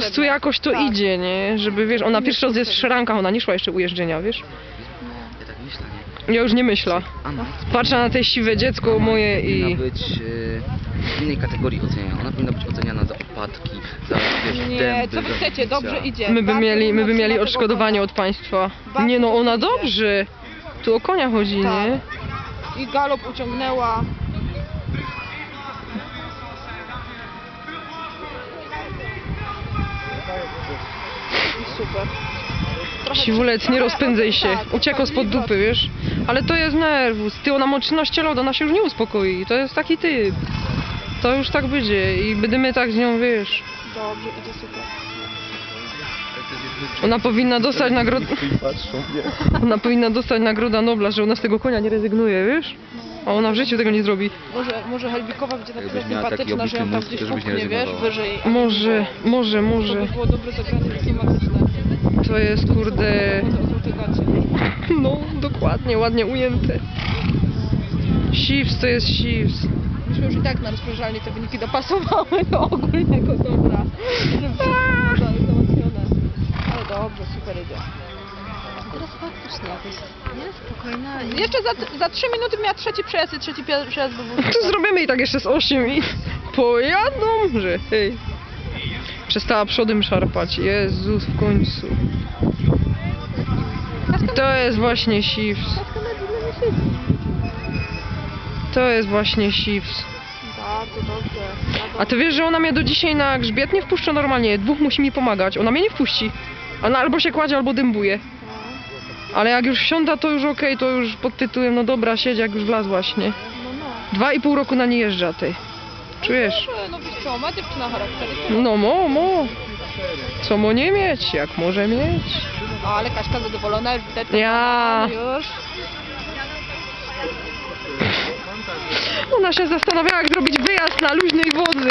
prostu jakoś to Tak. idzie, nie? Żeby, wiesz, ona pierwszy raz jest w szrankach, ona nie szła jeszcze u jeżdżenia, wiesz? Ja tak myślę, nie? Ja już nie myślę. Patrzę na te siwe dziecko moje powinna i... być e, w innej kategorii oceniana. Ona powinna być oceniana za opadki, za wiesz, Nie, dęby, co wy chcecie, dobrze idzie. My by mieli, my by mieli odszkodowanie od państwa. Nie no, ona dobrze. Tu o konia chodzi, Tak. nie? I galop uciągnęła. I super. Trochę Siwulec, nie rozpędzaj się. tak, Uciekał spod dupy, wiesz? Ale to jest nerwus. Ty, ona ma 13 lat, ona się już nie uspokoi. To jest taki typ. To już tak będzie i będziemy tak z nią, wiesz. Dobrze, idzie super. Ona powinna dostać nagrodę. Ona powinna dostać nagroda Nobla, że ona z tego konia nie rezygnuje, wiesz? A ona w życiu tego nie zrobi. Może, może Helbikowa będzie na tyle Jakbyś miała taki sympatyczna, że ją tam gdzieś nie upchnie, wiesz, rezygnowała. wyżej. Może, może, To może. by było dobre zagranie dyplomatyczne. To jest kurde. O złote gacie. No, dokładnie, ładnie ujęte. Siws to jest siws. Myśmy już i tak na rozprężalni te wyniki dopasowały do ogólnego dobra. Żeby załatwione. Jakoś, nie? Spokojna i... Jeszcze za, za 3 minuty miała trzeci przejazd i trzeci przejazd by był. To zrobimy i tak jeszcze z 8 i pojadą, że hej. Przestała przodem szarpać. Jezus, w końcu. I to jest właśnie siws. To jest właśnie siws. Bardzo dobrze. A ty wiesz, że ona mnie do dzisiaj na grzbiet nie wpuszcza normalnie. Dwóch musi mi pomagać. Ona mnie nie wpuści. Ona albo się kładzie, albo dębuje. Ale jak już wsiąda, to już okej, to już pod tytułem, no dobra, siedź, jak już wlazłaś, nie? No, no. Dwa i pół roku na nie jeżdża, ty. Czujesz? Dobrze, no wiesz co, ma dziewczyna charakter. i No mo, mo. Co mo nie mieć, jak może mieć? Ale Kaśka zadowolona już widać. Ja. Już. Ona się zastanawiała, jak zrobić wyjazd na luźnej wodzy.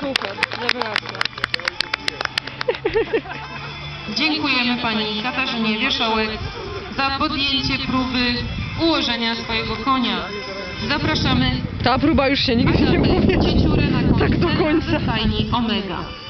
Super, rewelacja. Dziękujemy pani Katarzynie Wierzchołek za podjęcie próby ułożenia swojego konia. Zapraszamy Ta próba już się nigdy nie Agatę. Cieciurę na Tak do końca. Omega.